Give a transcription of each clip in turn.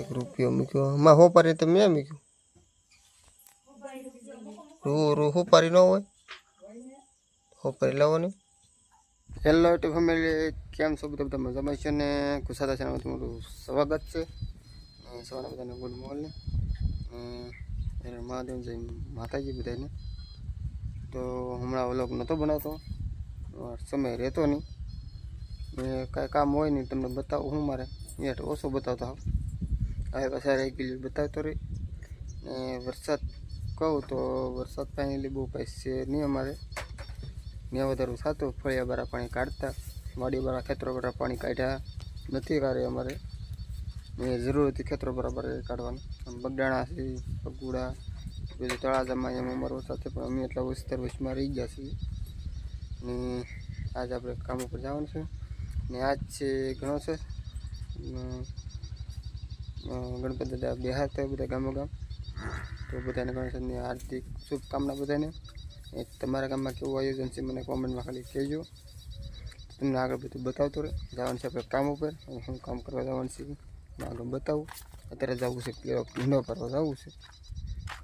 એક રૂપિયો મૂક્યો. માં હોપારી તો મેં મૂક્યું રૂ રૂ હોપારી ન હોય? હોપારી લાવવાની? હેલો ટુ ફેમિલી કેમ છો બધા બધા મજામાં છે ને? કુસાદા છે તમારું સ્વાગત છે. સવારના બધાને ગુડ મોર્નિંગ મહાદેવ, જય માતાજી બધાને. તો હમણાં વ્લોગ નહોતો બનાવતો સમય રહેતો નહીં. કાંઈ કામ હોય નહીં, તમને બતાવું હું મારે. અહીંયા ઓછો બતાવતો હોઉં. હવે પાછા રેગ્યુલર બતાવતો રહી. ને વરસાદ કહું તો વરસાદ ફાઇનલી બહુ કાંઈ છે નહીં અમારે. ત્યાં વધારું થતું ફળિયા બારા પાણી કાઢતા, વાડી બારા ખેતરો બારા પાણી કાઢ્યા. નથી કાઢે અમારે. ને જરૂર હતી ખેતરો બરાબર કાઢવાનું. બગડાણા છે, પગુડા બધું તળાજામાં એમ અમારો સાથે પણ અમે એટલા વિસ્તાર વચમાં રહી ગયા છીએ. ને આજ આપણે કામ ઉપર જવાનું છે. ને આજ છે ઘણો છે. ગણપતિ દાદા બિહાર થયો બધા ગામો ગામ તો બધાને ગણેશની હાર્દિક શુભકામના બધાને. એ તમારા ગામમાં કેવું આયોજન છે મને કોમેન્ટમાં ખાલી કહેજો. તમને આગળ બધું બતાવતો રહે. જવાનું છે આપણે કામ ઉપર. હું કામ કરવા જવાનું છે આગળ બતાવું. અત્યારે જવું છે પેલો ભીંડો ભરવા જવું છે.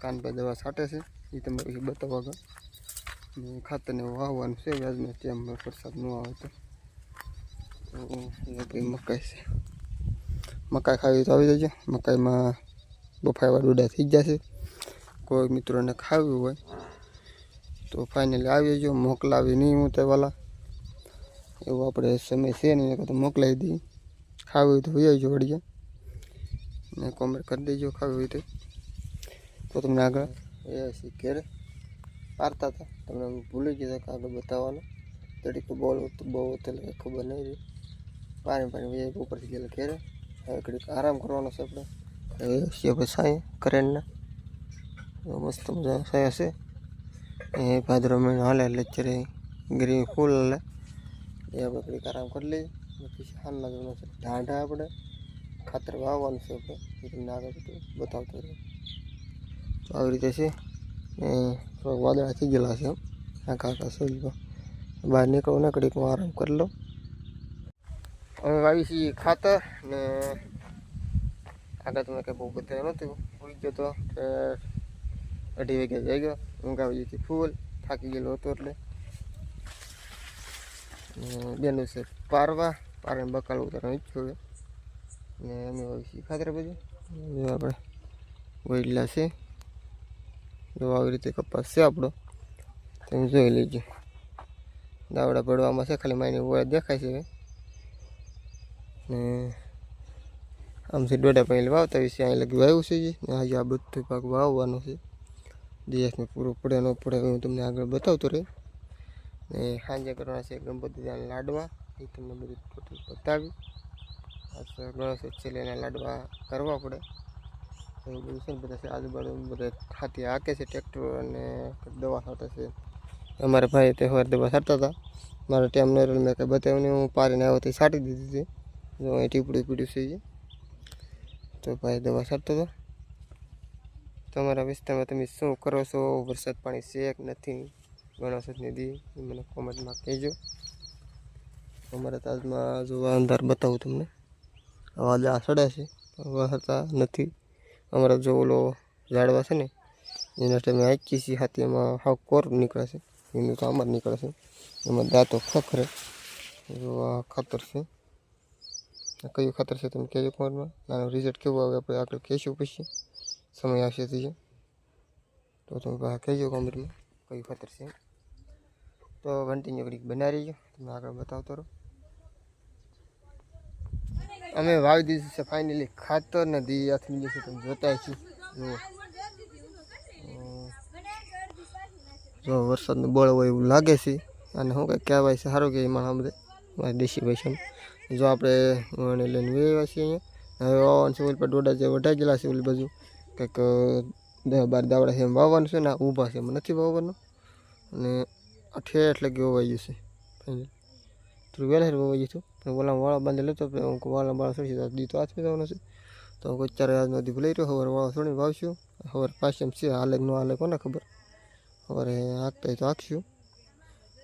કાનભાઈ દવા છાંટે છે. એ તમને પછી બતાવો આગળ. ખાતરને વાવવાનું છે. વ્યાજમાં તેમ વરસાદ ન આવે તો. એ ભાઈ મકાઈ છે. મકાઈ ખાવી તો આવી જજો. મકાઈમાં બફાઈવા ડોડા થઈ જશે. કોઈ મિત્રોને ખાવી હોય તો ફાઇનલી આવી જજો. મોકલાવી નહીં હું તે વાલા. એવું આપણે સમય છે નહીં. તો મોકલાવી દઈએ. ખાવી હોય તો હોઈ આવજો વળીએ. ને કોમેન્ટ કરી દેજો ખાવી હોય તો. તમને આગળ એ હશે ઘેરે પારતા હતા. તમને ભૂલી ગયો કે આગળ બતાવવાનું. તડીકો બોલ બહુ એટલે ખબર નહીં રહી. પાણી પાણી ઉપરથી ગયેલા ઘેરે. હવે ઘડીક આરામ કરવાનો છે આપણે. હવે છીએ આપણે સાંય કરેણના. મસ્ત મજા સાંય હશે એ ભાદરો મહિનો હાલે લેક્ચરે ગ્રીન ફૂલ હાલે. એ આપણે ઘડીક આરામ કરી લઈએ. પછી હાલના જવાનું છે. ઢાંઢા આપણે ખાતર વાવવાનું છે આપણે. તમને આગળ બતાવતો રહે તો આવી રીતે છે. એ થોડાક વાદળા થઈ ગયેલા છે. એમ આખા આખા સૂર્યમાં બહાર નીકળો ને ઘડીક હું આરામ કરી લઉં. અમે વાવી છીએ ખાતર ને આગળ તમે કંઈ બહુ બતાવ્યું નહોતું ઉઈ ગયો તો અઢી વાગ્યા જઈ ગયો ઊંઘ આવી હતી ફૂલ થાકી ગયેલો હતો એટલે. બેનું છે પારવા, પારને બકાલ ઉતારવાનું ઈચ્છું ને અમે વાવી છીએ ખાતર બધું જો આપણે વડલા છે. જો આવી રીતે કપાસ છે આપણો, તમે જોઈ લેજો. દાવડા પડવામાં છે, ખાલી માની ઓળખ દેખાય છે ને આમથી દોઢા પહેલી વાવતા વિશે અહીં લગી વાવ્યું છે જે, ને હજી આ બધું પાક વાવવાનું છે. દિવસમાં પૂરો પડે ન પડે હું તમને આગળ બતાવતો રહે. ને સાંજે કરવાના છે ગણપતિ દાદાના લાડવા, એ તમને બધું ટોટલ બતાવી આ ગણેશ છેલ્લેના લાડવા કરવા પડે. એવું બધું છે ને બધા આજુબાજુ બધા હાથી હાકે છે ટ્રેક્ટર અને દવા છાંટે છે. અમારા ભાઈ તહેવાર દવા છાંટતા હતા. મારો ટાઈમ ન રહ્યો મેં કંઈ બતાવ્યું નહીં, હું પારીને આવ્યો તે છાંટી દીધી હતી જો અહીં ટીપડું પીડ્યું છે તો ભાઈ દવા છાંટતો હતો. તમારા વિસ્તારમાં તમે શું કરો છો? વરસાદ પાણી છે કે નથી? ગણેશ એ મને કોમેન્ટમાં કહેજો. અમારા તાજમાં જો અંધાર બતાવું તમને. વાદળા સડે છે વરસતા નથી. અમારા જો ઓલો ઝાડવા છે ને, એના ટાઈમે આખી છીએ હાથી એમાં હાવ કોર નીકળે છે. એનું તો આમાં નીકળે છે. એમાં દાંતો ખખરે. જો આ ખાતર છે. આ કયું ખાતર છે તમે કહેજો કોમેન્ટમાં. આનું રિઝલ્ટ કેવું આવે આપણે આગળ કહેશું પછી. સમય આવશે તે તો તમે કહેજો કોમેન્ટમાં કયું ખાતર છે. તો કન્ટિન્યુ ઘડીક બનાવી રહીજો. તમે આગળ બતાવતો રહો. અમે વાવી દીધું છે ફાઇનલી ખાતર ને દી આથી જશે તમે જોતા છીએ જો વરસાદનો બળ હોય એવું લાગે છે. અને શું કંઈક કહેવાય છે, સારું કે એમાં બધે દેશી ભાઈ જો આપણે વણી લઈને વેવા છીએ અહીંયા. હવે વાવવાનું છે ઓલી પર દોડા જે વઢાઈ ગયેલા છે ઓલી બાજુ. કંઈક બાર દાવડા છે એમ વાવવાનું છે ને ઊભા છે. એમાં નથી વાવવાનું. અને આ એટલે લગી વવાઈ ગયું છે. થોડું વહેલા વવાઈ ગયું પણ ઓલા વાળા બાંધી લેતો હું વાળા વાળા છોડી તો દી તો હાથમાં જવાનું છે. તો હું કોઈ ચાર નથી ભૂલાઈ રહ્યો. હવે વાળા થોડી વાવશું. હવે પાછી એમ છે, હાલે નો હાલે કોને ખબર. હવે હાંકતા તો હાંકશું.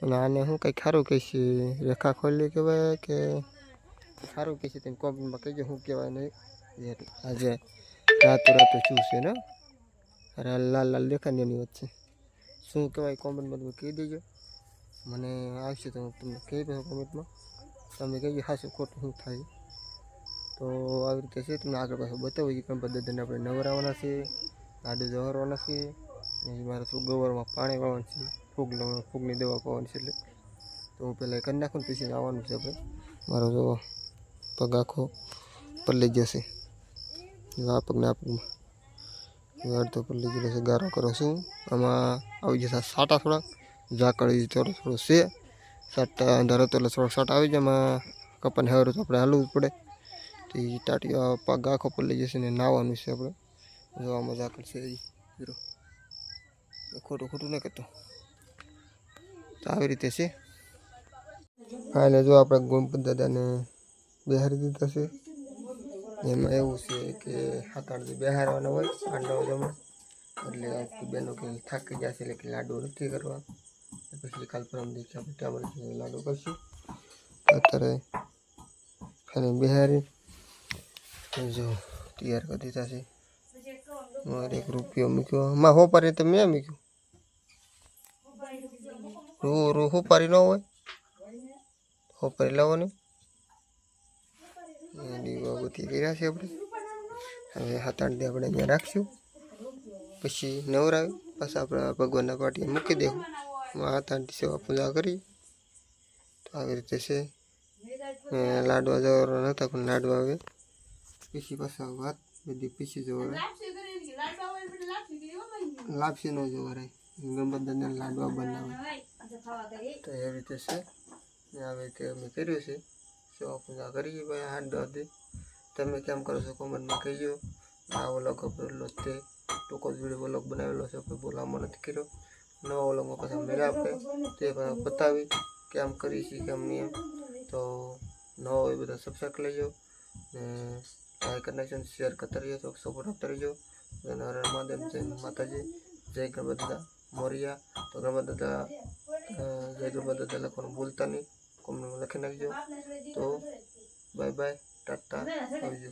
અને આને હું કંઈક સારું કહીશ, રેખા ખોલી કહેવાય કે સારું કહીશ તમે કોમેન્ટમાં કહેજો શું કહેવાય નહીં. આજે રાતો રાતો શું છે ને? અરે લાલ લાલ દેખાય એની વચ્ચે. શું કહેવાય કોમેન્ટમાં તમે કહી દેજો. મને આવશે તો હું તમને કહી દઉં કોમેન્ટમાં. તમે કહેજો હાશું ખોટું શું થાય. તો આવી રીતે છે, તમને આગળ પાછું બતાવું પણ બધાને આપણે નવરાવવાના છે લાડુ જવારવાના છે, ને મારે શું ગવરમાં પાણી વાળવાનું છે, ફૂગ ફૂગની દવા પાવાની છે એટલે. તો હું પહેલાં કરી નાખું પછી આવવાનું છે આપણે. મારો જો પગ આખો પલળી જશે. જો આ પગને આ પગમાં. અડધો પલળી ગયેલો છે, ગારો કરો છું આમાં આવી જશે સાટા થોડાક. ઝાકળી થોડો થોડો છે. સાટા અંધારો તો એટલે થોડોક સાટા આવી જાય એમાં કપાને હવે તો આપણે હાલવું જ પડે. તો એ ટાટીઓ પગ આખો પલળી જશે ને નાવાનું છે આપણે. જોવામાં ઝાકળ છે એ ખોટું ખોટું નહીં કરતો તો આવી રીતે છે. કાલે જો આપણે ગુણપત દાદાને બેહારી દીધા છે એમાં એવું છે કે સાત આઠ દી હોય આઠ જમા. એટલે બેનો કે થાકી જશે, એટલે કે લાડુ નથી કરવા. પછી કાલ પરમ દિવસે આપણે લાડુ કરશું. અત્યારે ખાલી બિહારી. જો, તૈયાર કરી દીધા છે. મારે એક રૂપિયો મૂક્યો. માં હોપારી તો મેં મૂક્યું? રૂ રૂ હોપારી ન હોય? હોપારી લાવવાની? એની રહ્યા છે આપણે. હવે સાત આઠ દી આપણે અહીંયા રાખશું. પછી નવરાવી, પાછા આપણે ભગવાનના પાટીએ મૂકી દેવું. સાત આઠ સેવા પૂજા કરી. તો આવી રીતે છે. લાડવા જવાના નહોતા પણ લાડવા આવે પછી પાછા વાત બધી પીસી જવાના. લાપસી ન જવાય. ગણપતને લાડવા બનાવે. તો એવી રીતે છે. આવી રીતે અમે કર્યું છે. સેવા પૂજા કરીએ ભાઈ હાથ દોધી તમે કેમ કરો છો કોમેન્ટમાં કહીજો આ વ્લોગ અપલોડ તે ટૂંકો જ વીડિયો વ્લોગ બનાવેલો છે કોઈ બોલાવવામાં નથી કર્યો નવા વ્લોગમાં પાછા મેળા આપણે તે પણ બતાવી કેમ કરી છે કેમ નહીં એમ તો નવો એ બધા સબસ્ક્રાઈબ લેજો ને લાઈક કરી નાખજો શેર કરતા રહીજો તો સપોર્ટ આપતા રહીજો અને હર હર મહાદેવ જય માતાજી જય ગણપત દાદા મોરિયા તો ગણપત દાદા અ, જય ગણપત દાદા લખવાનું ભૂલતા નહીં કોમેન્ટમાં લખી નાખજો તો બાય બાય ટાટા આવજો